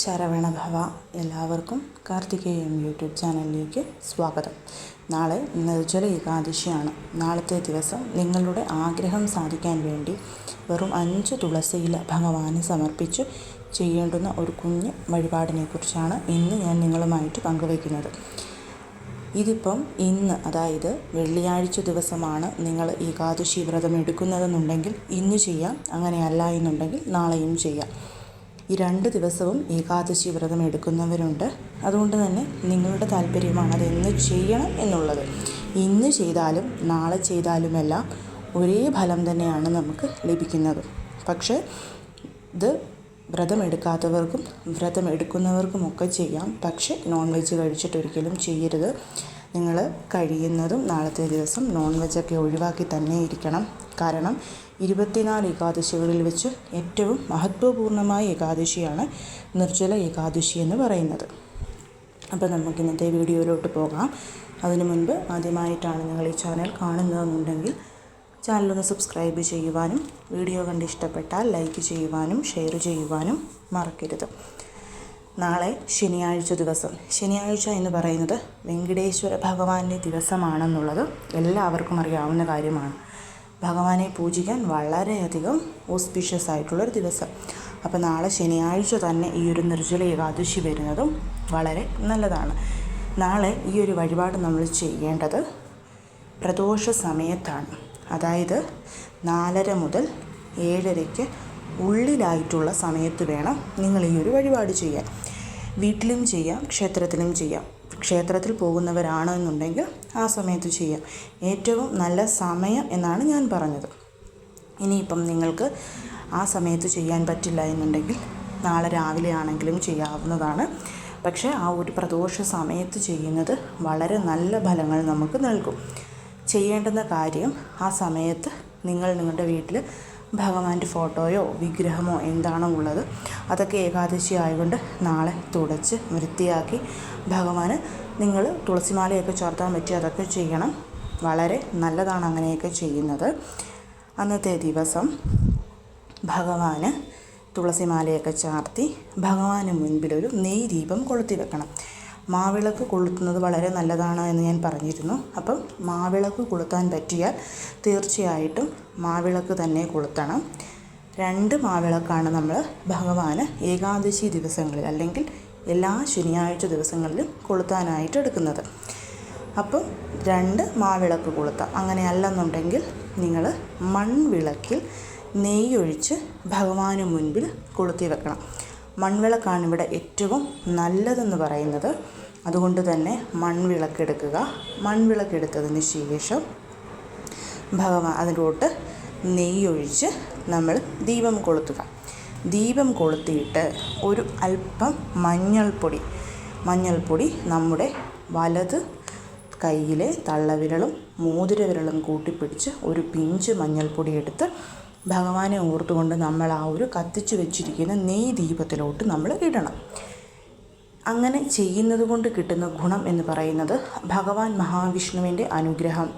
ശരവണഭവ എല്ലാവർക്കും കാർത്തികേയം യൂട്യൂബ് ചാനലിലേക്ക് സ്വാഗതം. നാളെ നിർജല ഏകാദശിയാണ്. നാളത്തെ ദിവസം നിങ്ങളുടെ ആഗ്രഹം സാധിക്കാൻ വേണ്ടി വെറും അഞ്ച് തുളസിയില ഭഗവാന് സമർപ്പിച്ച് ചെയ്യേണ്ടുന്ന ഒരു കുഞ്ഞ് വഴിപാടിനെക്കുറിച്ചാണ് ഇന്ന് ഞാൻ നിങ്ങളുമായിട്ട് പങ്കുവയ്ക്കുന്നത്. ഇതിപ്പം ഇന്ന് അതായത് വെള്ളിയാഴ്ച ദിവസമാണ് നിങ്ങൾ ഏകാദശി വ്രതം എടുക്കുന്നതെന്നുണ്ടെങ്കിൽ ഇന്ന് ചെയ്യാം അങ്ങനെയല്ല എന്നുണ്ടെങ്കിൽ നാളെയും ചെയ്യാം. ഈ രണ്ട് ദിവസവും ഏകാദശി വ്രതം എടുക്കുന്നവരുണ്ട്. അതുകൊണ്ട് തന്നെ നിങ്ങളുടെ താല്പര്യമാണ് അത് എന്ന് ചെയ്യണം എന്നുള്ളത്. ഇന്ന് ചെയ്താലും നാളെ ചെയ്താലുമെല്ലാം ഒരേ ഫലം തന്നെയാണ് നമുക്ക് ലഭിക്കുന്നത്. പക്ഷേ ഇത് വ്രതം എടുക്കാത്തവർക്കും വ്രതം എടുക്കുന്നവർക്കുമൊക്കെ ചെയ്യാം. പക്ഷേ നോൺ വെജ് കഴിച്ചിട്ട് ഒരിക്കലും ചെയ്യരുത്. നിങ്ങൾ കഴിയുന്നതും നാളത്തെ ദിവസം നോൺ വെജൊക്കെ ഒഴിവാക്കി തന്നെ ഇരിക്കണം. കാരണം ഇരുപത്തിനാല് ഏകാദശികളിൽ വെച്ച് ഏറ്റവും മഹത്വപൂർണമായ ഏകാദശിയാണ് നിർജല ഏകാദശി എന്ന് പറയുന്നത്. അപ്പോൾ നമുക്ക് ഇന്നത്തെ വീഡിയോയിലോട്ട് പോകാം. അതിനു മുൻപ് ആദ്യമായിട്ടാണ് നിങ്ങൾ ഈ ചാനൽ കാണുന്നതെന്നുണ്ടെങ്കിൽ ചാനലൊന്ന് സബ്സ്ക്രൈബ് ചെയ്യുവാനും വീഡിയോ കണ്ട് ഇഷ്ടപ്പെട്ടാൽ ലൈക്ക് ചെയ്യുവാനും ഷെയർ ചെയ്യുവാനും മറക്കരുത്. നാളെ ശനിയാഴ്ച ദിവസം. ശനിയാഴ്ച എന്ന് പറയുന്നത് വെങ്കടേശ്വര ഭഗവാന്റെ ദിവസമാണെന്നുള്ളത് എല്ലാവർക്കും അറിയാവുന്ന കാര്യമാണ്. ഭഗവാനെ പൂജിക്കാൻ വളരെയധികം ഓസ്പീഷ്യസ് ആയിട്ടുള്ളൊരു ദിവസം. അപ്പോൾ നാളെ ശനിയാഴ്ച തന്നെ ഈ ഒരു നിർജല ഏകാദശി വരുന്നതും വളരെ നല്ലതാണ്. നാളെ ഈ ഒരു വഴിപാട് നമ്മൾ ചെയ്യേണ്ടത് പ്രദോഷ സമയത്താണ്. അതായത് നാലര മുതൽ ഏഴരയ്ക്ക് ഉള്ളിലായിട്ടുള്ള സമയത്ത് വേണം നിങ്ങൾ ഈ ഒരു വഴിപാട് ചെയ്യാൻ. വീട്ടിലും ചെയ്യാം ക്ഷേത്രത്തിലും ചെയ്യാം. ക്ഷേത്രത്തിൽ പോകുന്നവരാണ് എന്നുണ്ടെങ്കിൽ ആ സമയത്ത് ചെയ്യാം ഏറ്റവും നല്ല സമയം എന്നാണ് ഞാൻ പറഞ്ഞത്. ഇനിയിപ്പം നിങ്ങൾക്ക് ആ സമയത്ത് ചെയ്യാൻ പറ്റില്ല എന്നുണ്ടെങ്കിൽ നാളെ രാവിലെ ആണെങ്കിലും ചെയ്യാവുന്നതാണ്. പക്ഷേ ആ ഒരു പ്രദോഷ സമയത്ത് ചെയ്യുന്നത് വളരെ നല്ല ഫലങ്ങൾ നമുക്ക് നൽകും. ചെയ്യേണ്ടുന്ന കാര്യം ആ സമയത്ത് നിങ്ങൾ നിങ്ങളുടെ വീട്ടിൽ ഭഗവാന്റെ ഫോട്ടോയോ വിഗ്രഹമോ എന്താണോ ഉള്ളത് അതൊക്കെ ഏകാദശി ആയതുകൊണ്ട് നാളെ തുടച്ച് വൃത്തിയാക്കി ഭഗവാന് നിങ്ങൾ തുളസിമാലയൊക്കെ ചേർത്താൻ പറ്റി അതൊക്കെ ചെയ്യണം. വളരെ നല്ലതാണ് അങ്ങനെയൊക്കെ ചെയ്യുന്നത്. അന്നത്തെ ദിവസം ഭഗവാന് തുളസിമാലയൊക്കെ ചാർത്തി ഭഗവാന് മുൻപിലൊരു നെയ് ദീപം കൊളുത്തി വെക്കണം. മാവിളക്ക് കൊളുത്തുന്നത് വളരെ നല്ലതാണ് എന്ന് ഞാൻ പറഞ്ഞിരുന്നു. അപ്പം മാവിളക്ക് കൊളുത്താൻ പറ്റിയാൽ തീർച്ചയായിട്ടും മാവിളക്ക് തന്നെ കൊളുത്തണം. രണ്ട് മാവിളക്കാണ് നമ്മൾ ഭഗവാന് ഏകാദശി ദിവസങ്ങളിൽ അല്ലെങ്കിൽ എല്ലാ ശനിയാഴ്ച ദിവസങ്ങളിലും കൊളുത്താനായിട്ട് എടുക്കുന്നത്. അപ്പം രണ്ട് മാവിളക്ക് കൊളുത്താം. അങ്ങനെയല്ലെന്നുണ്ടെങ്കിൽ നിങ്ങൾ മൺവിളക്കിൽ നെയ്യൊഴിച്ച് ഭഗവാന് മുൻപിൽ കൊളുത്തി വെക്കണം. മൺവിളക്കാണ് ഇവിടെ ഏറ്റവും നല്ലതെന്ന് പറയുന്നത്. അതുകൊണ്ട് തന്നെ മൺവിളക്കെടുക്കുക. മൺവിളക്കെടുത്തതിന് ശേഷം ഭഗവാൻ അതിലോട്ട് നെയ്യൊഴിച്ച് നമ്മൾ ദീപം കൊളുത്തുക. ദീപം കൊളുത്തിയിട്ട് ഒരു അല്പം മഞ്ഞൾപ്പൊടി മഞ്ഞൾപ്പൊടി നമ്മുടെ വലത് കയ്യിലെ തള്ളവിരലും മോതിരവിരലും കൂട്ടിപ്പിടിച്ച് ഒരു പിഞ്ച് മഞ്ഞൾപ്പൊടി എടുത്ത് ഭഗവാനെ ഓർത്തുകൊണ്ട് നമ്മൾ ആ ഒരു കത്തിച്ചു വെച്ചിരിക്കുന്ന നെയ് ദീപത്തിലോട്ട് നമ്മൾ ഇടണം. അങ്ങനെ ചെയ്യുന്നത് കൊണ്ട് കിട്ടുന്ന ഗുണം എന്ന് പറയുന്നത് ഭഗവാൻ മഹാവിഷ്ണുവിന്റെ അനുഗ്രഹം.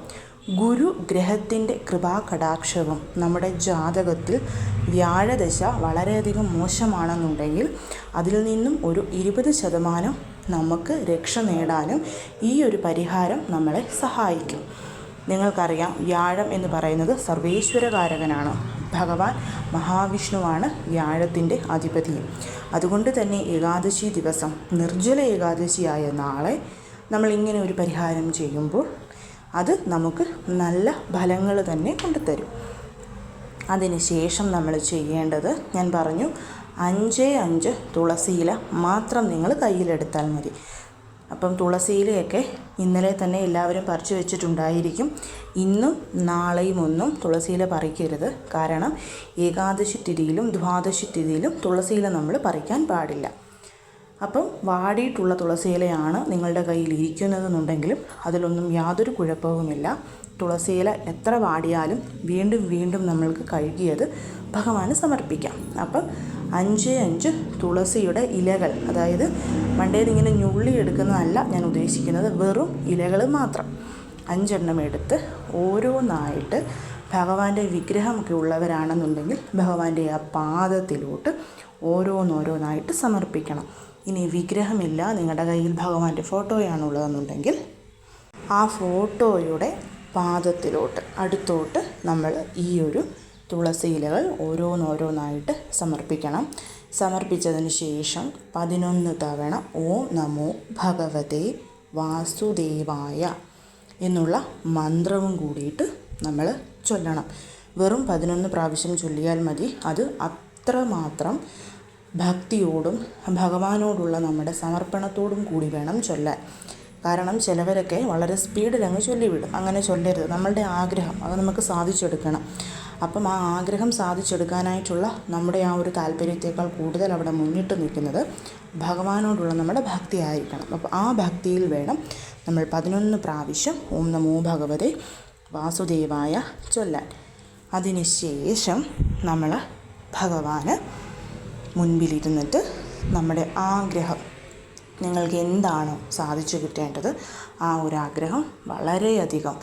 ഗുരു ഗ്രഹത്തിന്റെ കൃപാകടാക്ഷവും നമ്മുടെ ജാതകത്തിൽ വ്യാഴദശ വളരെയധികം മോശമാണെന്നുണ്ടെങ്കിൽ അതിൽ നിന്നും ഒരു ഇരുപത് ശതമാനം നമുക്ക് രക്ഷ നേടാനും ഈ ഒരു പരിഹാരം നമ്മളെ സഹായിക്കും. നിങ്ങൾക്കറിയാം വ്യാഴം എന്ന് പറയുന്നത് സർവേശ്വരകാരകനാണ്. ഭഗവാൻ മഹാവിഷ്ണുവാണ് വ്യാഴത്തിന്റെ അധിപതി. അതുകൊണ്ട് തന്നെ ഏകാദശി ദിവസം നിർജല ഏകാദശിയായ നാളെ നമ്മൾ ഇങ്ങനെ ഒരു പരിഹാരം ചെയ്യുമ്പോൾ അത് നമുക്ക് നല്ല ഫലങ്ങൾ തന്നെ കൊണ്ടുതരും. അതിന് ശേഷം നമ്മൾ ചെയ്യേണ്ടത് ഞാൻ പറഞ്ഞു അഞ്ച് അഞ്ച് തുളസിയില മാത്രം നിങ്ങൾ കയ്യിലെടുത്താൽ മതി. അപ്പം തുളസിയിലയൊക്കെ ഇന്നലെ തന്നെ എല്ലാവരും പറിച്ചു വെച്ചിട്ടുണ്ടായിരിക്കും. ഇന്നും നാളെയും ഒന്നും തുളസിയില പറിക്കരുത്. കാരണം ഏകാദശി തിരിയിലും ദ്വാദശി തിരിയിലും തുളസിയില നമ്മൾ പറിക്കാൻ പാടില്ല. അപ്പം വാടിയിട്ടുള്ള തുളസിയിലയാണ് നിങ്ങളുടെ കയ്യിൽ ഇരിക്കുന്നതെന്നുണ്ടെങ്കിലും അതിലൊന്നും യാതൊരു കുഴപ്പവുമില്ല. തുളസിയില എത്ര വാടിയാലും വീണ്ടും വീണ്ടും നമ്മൾക്ക് കഴുകിയത് ഭഗവാന് സമർപ്പിക്കാം. അപ്പം അഞ്ച് അഞ്ച് തുളസിയുടെ ഇലകൾ അതായത് മണ്ടേത് ഇങ്ങനെ ഞുള്ളി എടുക്കുന്നതല്ല ഞാൻ ഉദ്ദേശിക്കുന്നത് വെറും ഇലകൾ മാത്രം. അഞ്ചെണ്ണം എടുത്ത് ഓരോന്നായിട്ട് ഭഗവാന്റെ വിഗ്രഹമൊക്കെ ഉള്ളവരാണെന്നുണ്ടെങ്കിൽ ഭഗവാന്റെ ആ പാദത്തിലോട്ട് ഓരോന്നോരോന്നായിട്ട് സമർപ്പിക്കണം. ഇനി വിഗ്രഹമില്ല നിങ്ങളുടെ കയ്യിൽ ഭഗവാന്റെ ഫോട്ടോയാണുള്ളതെന്നുണ്ടെങ്കിൽ ആ ഫോട്ടോയുടെ പാദത്തിലോട്ട് അടുത്തോട്ട് നമ്മൾ ഈ ഒരു തുളസി ഇലകൾ ഓരോന്നോരോന്നായിട്ട് സമർപ്പിക്കണം. സമർപ്പിച്ചതിന് ശേഷം പതിനൊന്ന് തവണ ഓം നമോ ഭഗവതേ വാസുദേവായ എന്നുള്ള മന്ത്രവും കൂടിയിട്ട് നമ്മൾ ചൊല്ലണം. വെറും പതിനൊന്ന് പ്രാവശ്യം ചൊല്ലിയാൽ മതി. അത് അത്രമാത്രം ഭക്തിയോടും ഭഗവാനോടുള്ള നമ്മുടെ സമർപ്പണത്തോടും കൂടി വേണം ചൊല്ലാൻ. കാരണം ചിലവരൊക്കെ വളരെ സ്പീഡിൽ അങ്ങ് ചൊല്ലിവിടും. അങ്ങനെ ചൊല്ലരുത്. നമ്മളുടെ ആഗ്രഹം അത് നമുക്ക് സാധിച്ചെടുക്കണം. അപ്പം ആ ആഗ്രഹം സാധിച്ചെടുക്കാനായിട്ടുള്ള നമ്മുടെ ആ ഒരു താല്പര്യത്തേക്കാൾ കൂടുതൽ അവിടെ മുന്നിട്ട് നിൽക്കുന്നത് ഭഗവാനോടുള്ള നമ്മുടെ ഭക്തി ആയിരിക്കണം അപ്പോൾ ആ ഭക്തിയിൽ വേണം നമ്മൾ പതിനൊന്ന് പ്രാവശ്യം ഓം നമോ ഭഗവതേ വാസുദേവായ ചൊല്ലാൻ. അതിനുശേഷം നമ്മൾ ഭഗവാന് മുൻപിലിരുന്നിട്ട് നമ്മുടെ ആഗ്രഹം നിങ്ങൾക്ക് എന്താണോ സാധിച്ചു കിട്ടേണ്ടത് ആ ഒരു ആഗ്രഹം വളരെയധികം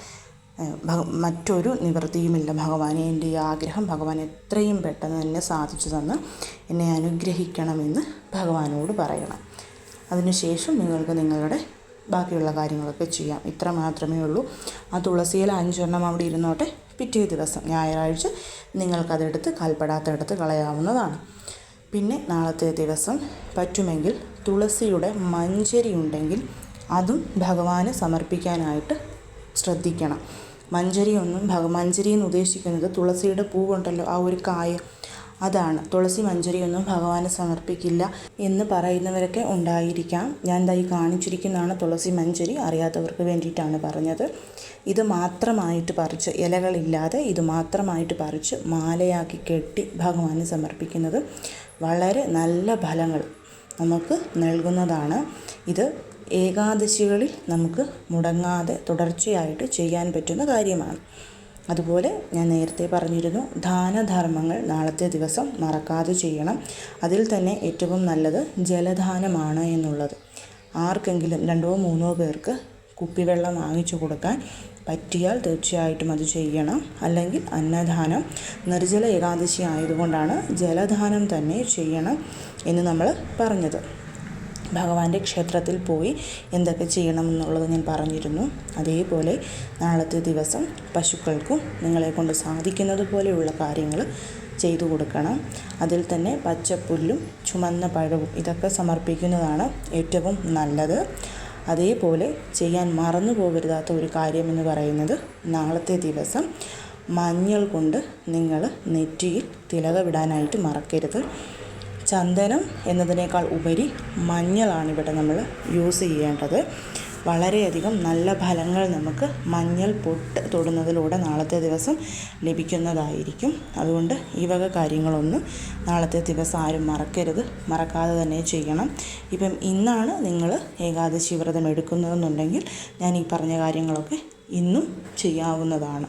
മറ്റൊരു നിവൃത്തിയുമില്ല. ഭഗവാനെ എന്റെ ഈ ആഗ്രഹം ഭഗവാൻ എത്രയും പെട്ടെന്ന് തന്നെ സാധിച്ചു തന്ന് എന്നെ അനുഗ്രഹിക്കണമെന്ന് ഭഗവാനോട് പറയണം. അതിനുശേഷം നിങ്ങൾക്ക് നിങ്ങളുടെ ബാക്കിയുള്ള കാര്യങ്ങളൊക്കെ ചെയ്യാം. ഇത്ര മാത്രമേ ഉള്ളൂ. ആ തുളസിയിൽ അഞ്ചെണ്ണം അവിടെ ഇരുന്നോട്ടെ. പിറ്റേ ദിവസം ഞായറാഴ്ച നിങ്ങൾക്കതെടുത്ത് കാൽപ്പെടാത്തടുത്ത് കളയാവുന്നതാണ്. പിന്നെ നാളത്തെ ദിവസം പറ്റുമെങ്കിൽ തുളസിയുടെ മഞ്ചരി ഉണ്ടെങ്കിൽ അതും ഭഗവാന് സമർപ്പിക്കാനായിട്ട് ശ്രദ്ധിക്കണം. മഞ്ചരി ഒന്നും ഭഗ മഞ്ചരി എന്ന് ഉദ്ദേശിക്കുന്നത് തുളസിയുടെ പൂവുണ്ടല്ലോ ആ ഒരു കായ. അതാണ്. തുളസി മഞ്ചരി ഒന്നും ഭഗവാന് സമർപ്പിക്കില്ല എന്ന് പറയുന്നവരൊക്കെ ഉണ്ടായിരിക്കാം. ഞാൻ ദൈ കാണിച്ചിരിക്കുന്നതാണ് തുളസി മഞ്ചരി അറിയാത്തവർക്ക് വേണ്ടിയിട്ടാണ് പറഞ്ഞത്. ഇത് മാത്രമായിട്ട് പറിച്ച് ഇലകളില്ലാതെ ഇത് മാത്രമായിട്ട് പറിച്ച് മാലയാക്കി കെട്ടി ഭഗവാന് സമർപ്പിക്കുന്നത് വളരെ നല്ല ഫലങ്ങൾ നമുക്ക് നൽകുന്നതാണ്. ഇത് ഏകാദശികളിൽ നമുക്ക് മുടങ്ങാതെ തുടർച്ചയായിട്ട് ചെയ്യാൻ പറ്റുന്ന കാര്യമാണ്. അതുപോലെ ഞാൻ നേരത്തെ പറഞ്ഞിരുന്നു ദാനധർമ്മങ്ങൾ നാളത്തെ ദിവസം മറക്കാതെ ചെയ്യണം. അതിൽ തന്നെ ഏറ്റവും നല്ലത് ജലദാനമാണ് എന്നുള്ളത്. ആർക്കെങ്കിലും രണ്ടോ മൂന്നോ പേർക്ക് കുപ്പിവെള്ളം വാങ്ങിച്ചു കൊടുക്കാൻ പറ്റിയാൽ തീർച്ചയായിട്ടും അത് ചെയ്യണം. അല്ലെങ്കിൽ അന്നദാനം നിർജല ഏകാദശി ആയതുകൊണ്ടാണ് ജലദാനം തന്നെ ചെയ്യണം. എന്ന് നമ്മൾ പറഞ്ഞത്. ഭഗവാന്റെ ക്ഷേത്രത്തിൽ പോയി എന്തൊക്കെ ചെയ്യണമെന്നുള്ളത് ഞാൻ പറഞ്ഞിരുന്നു. അതേപോലെ നാളത്തെ ദിവസം പശുക്കൾക്കും നിങ്ങളെ കൊണ്ട് സാധിക്കുന്നത് പോലെയുള്ള കാര്യങ്ങൾ ചെയ്തു കൊടുക്കണം. അതിൽ തന്നെ പച്ചപ്പുല്ലും ചുമന്ന പഴവും ഇതൊക്കെ സമർപ്പിക്കുന്നതാണ് ഏറ്റവും നല്ലത്. അതേപോലെ ചെയ്യാൻ മറന്നു പോകരുതാത്ത ഒരു കാര്യമെന്ന് പറയുന്നത് നാളത്തെ ദിവസം മഞ്ഞൾ കൊണ്ട് നിങ്ങൾ നെറ്റിയിൽ തിലകവിടാനായിട്ട് മറക്കരുത്. ചന്ദനം എന്നതിനേക്കാൾ ഉപരി മഞ്ഞളാണ് ഇവിടെ നമ്മൾ യൂസ് ചെയ്യേണ്ടത്. വളരെയധികം നല്ല ഫലങ്ങൾ നമുക്ക് മഞ്ഞൾ പൊട്ട് തൊടുന്നതിലൂടെ നാളത്തെ ദിവസം ലഭിക്കുന്നതായിരിക്കും. അതുകൊണ്ട് ഈ വക കാര്യങ്ങളൊന്നും നാളത്തെ ദിവസം ആരും മറക്കരുത്. മറക്കാതെ തന്നെ ചെയ്യണം. ഇപ്പം ഇന്നാണ് നിങ്ങൾ ഏകാദശി വ്രതം എടുക്കുന്നതെന്നുണ്ടെങ്കിൽ ഞാൻ ഈ പറഞ്ഞ കാര്യങ്ങളൊക്കെ ഇന്നും ചെയ്യാവുന്നതാണ്.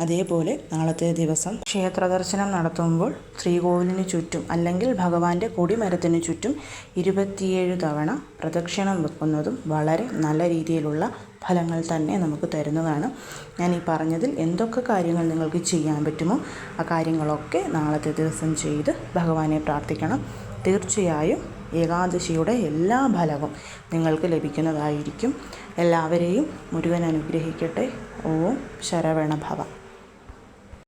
അതേപോലെ നാളത്തെ ദിവസം ക്ഷേത്ര ദർശനം നടത്തുമ്പോൾ ശ്രീകോവിലിന് ചുറ്റും അല്ലെങ്കിൽ ഭഗവാന്റെ കൊടിമരത്തിന് ചുറ്റും ഇരുപത്തിയേഴ് തവണ പ്രദക്ഷിണം വെക്കുന്നതും വളരെ നല്ല രീതിയിലുള്ള ഫലങ്ങൾ തന്നെ നമുക്ക് തരുന്നതാണ്. ഞാൻ ഈ പറഞ്ഞതിൽ എന്തൊക്കെ കാര്യങ്ങൾ നിങ്ങൾക്ക് ചെയ്യാൻ പറ്റുമോ ആ കാര്യങ്ങളൊക്കെ നാളത്തെ ദിവസം ചെയ്ത് ഭഗവാനെ പ്രാർത്ഥിക്കണം. തീർച്ചയായും ഏകാദശിയുടെ എല്ലാ ഫലവും നിങ്ങൾക്ക് ലഭിക്കുന്നതായിരിക്കും. എല്ലാവരെയും മുരുകൻ അനുഗ്രഹിക്കട്ടെ. ഓം ശരവണഭവ.